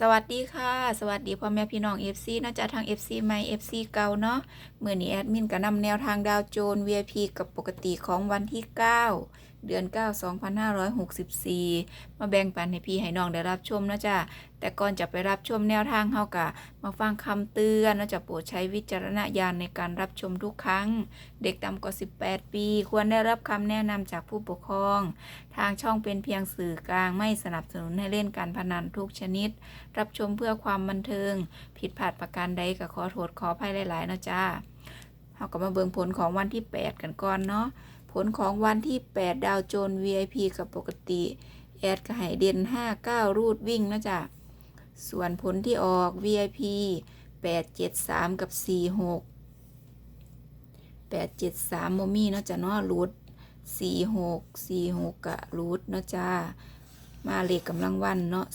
สวัสดีค่ะ สวัสดีพ่อแม่พี่น้อง FC นาะจากทาง FC ใหม่ FC เก่าเนาะเมื่อนี้แอดมินก็นำแนวทางดาวโจน VIP กับปกติของวันที่ 9 เดือน 9 2564 มาแบ่งปันให้พี่ให้น้องได้รับชมนะจ้ะแต่ก่อนจะไปรับชมแนวทางเฮากะ มาฟังคำเตือนนะจ๊ะโปรดใช้วิจารณญาณในการรับชมทุกครั้ง เด็กต่ำกว่า 18 ปี ควรได้รับคำแนะนำจากผู้ปกครอง ทางช่องเป็นเพียงสื่อกลางไม่สนับสนุนให้เล่นการพนันทุกชนิด รับชมเพื่อความบันเทิง ผิดพลาดประการใดก็ขอโทษขออภัยหลายๆนะจ้าเราก็มาเบิ่งผลของวันที่ 8 กันก่อนเนาะ ผลของวันที่ 8 ดาวโจน VIP กับปกติ แอดก็ให้เด่น59 รูดวิ่งนะจ้ะส่วนผลที่ออก VIP 873 กับ 46 873โมมี่เนาะจ้ะเนาะรูด46 46กะรูดเนาะจ้า มาเลขกำลังวันเนาะ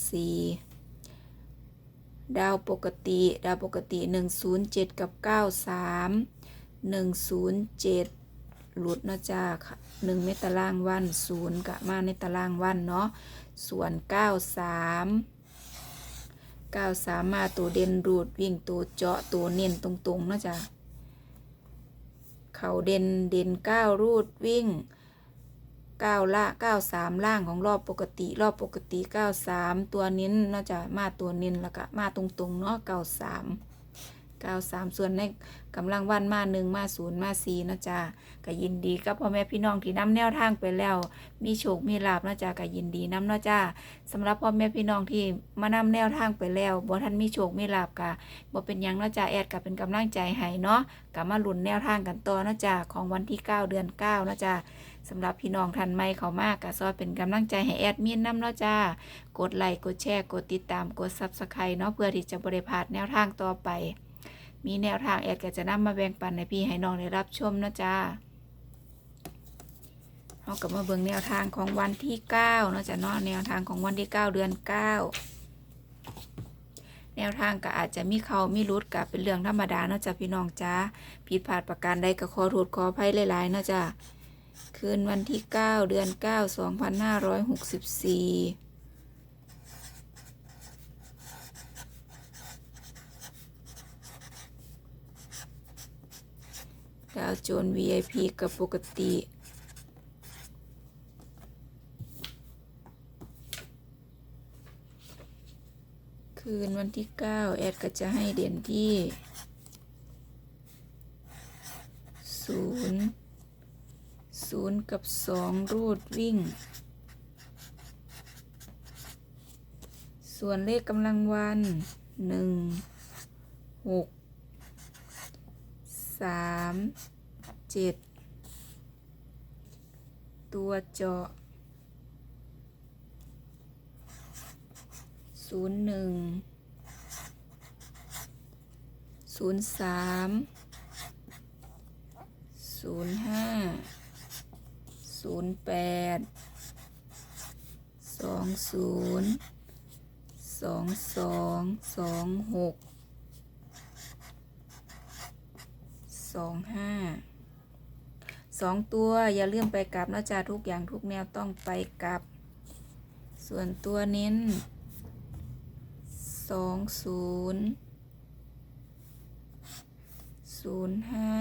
4ดาวปกติ ดาวปกติ 107 กับ 93 107 หลุดเนาะจ้าค่ะหนึ่งในตารางวันศูนย์กะมาในตารางวันเนาะส่วน93 93มาตัวเด่นรูดวิ่งตัวเจาะตัวเน้นตรงๆเนาะจ้าเขาเด่นเด่น9รูดวิ่ง9ละ93ล่างของรอบปกติรอบปกติ93ตัวเน้นเนาะจ้ะมาตัวเน้นแล้วก็มาตรงๆเนาะ93 93 ส่วนในกำลังวันมาหนึ่งมาศูนย์มาสี่นะจ๊ะก็ยินดีกับพ่อแม่พี่น้องที่นำแนวทางไปแล้ว มีโชคมีลาบนะจ๊ะก็ยินดีนํเนาะจ้าสำหรับพ่อแม่พี่น้องที่มานำแนวทางไปแล้วบ่ทันมีโชคมีลาบกะบ่เป็นหยังนะจ้าแอดก็เป็นกำลังใจให้เนาะก็มาลุ้นแนวทางกันต่อนะจ้าของวันที่ 9 เดือน9นาะจ้าสำหรับพี่น้องท่านใหม่เขามากก็ซอยเป็นกำลังใจให้แอดมินนํเนาะจ้ากดไลค์กดแชร์กดติดตามกด Subscribe เนาะเพื่อที่จะบ่ได้พาดแนวทางต่อไป มีแนวทางแอดก็จะนำมาแบ่งปันให้พี่ให้น้องได้รับชมนะจ้าเรากลับมาเบิ่งแนวทางของวันที่9เนาะจ้ะเนาะแนวทางของวันที่ 9 เดือน 9 แนวทางก็อาจจะมีเขามีรุดกับเป็นเรื่องธรรมดาเนาะจ้ะพี่น้องจ้าผิดพลาดประการใดก็ขอโทษขออภัยหลายๆเนาะจ้ะคืนวันที่ 9 เดือน 9 2564าวโจน VIP กับปกติ คืนวันที่ 9 แอดก็จะให้เด่นที่ 0 0 กับ 2 รูดวิ่ง ส่วนเลขกำลังวัน 1 6 สามเจ็ดตัวเจาะศูนย์หนึ่งศูนย์สามศูนย์ห้าศูนย์แปดสองศูนย์สองสองสองหก สองห้าสองตัวอย่าลืมไปกลับนะจ๊ะทุกอย่างทุกแนวต้องไปกลับ ส่วนตัวเน้นสองศูนย์ศูนย์ห้า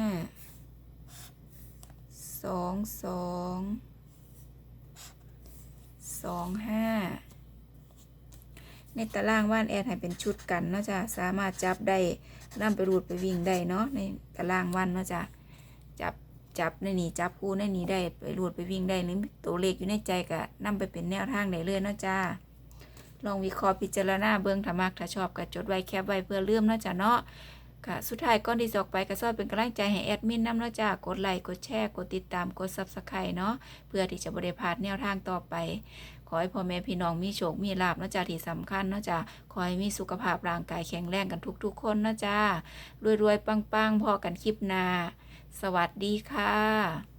สองสองสองห้า ในตารางว่านแอดให้เป็นชุดกันเนาะจ๊ะสามารถจับได้นํไปรูดไปวิ่งได้เนาะในตารางวันเนาะจ้ะจับจับในนี้จับคู่ในนี้ได้ไปรูดไปวิ่งได้หรือตัวเลขอยู่ในใจก็นํไปเป็นแนวทางได้เลยเนาะจ้าลองวิเคราะห์พิจารณาเบิ่งถ้ามักถ้าชอบก็จดไว้แคปไว้เพื่อเลื่อมเนาะจ้ะเนาะค่ะสุดท้ายก่อนที่จะออกไปก็ซอยเป็นกำลังใจให้แอดมินนำเนาะจ้ากดไลค์กดแชร์กดติดตามกด Subscribe เนาะเพื่อที่จะบ่ได้พาดแนวทางต่อไป ขอให้พ่อแม่พี่น้องมีโชค มีลาบนาะจ้าที่สำคัญนาะจ้าขอให้มีสุขภาพร่างกายแข็งแรงกันทุกๆ คนนาะจ้ารวยๆปังๆพอกันคลิปหน้าสวัสดีค่ะ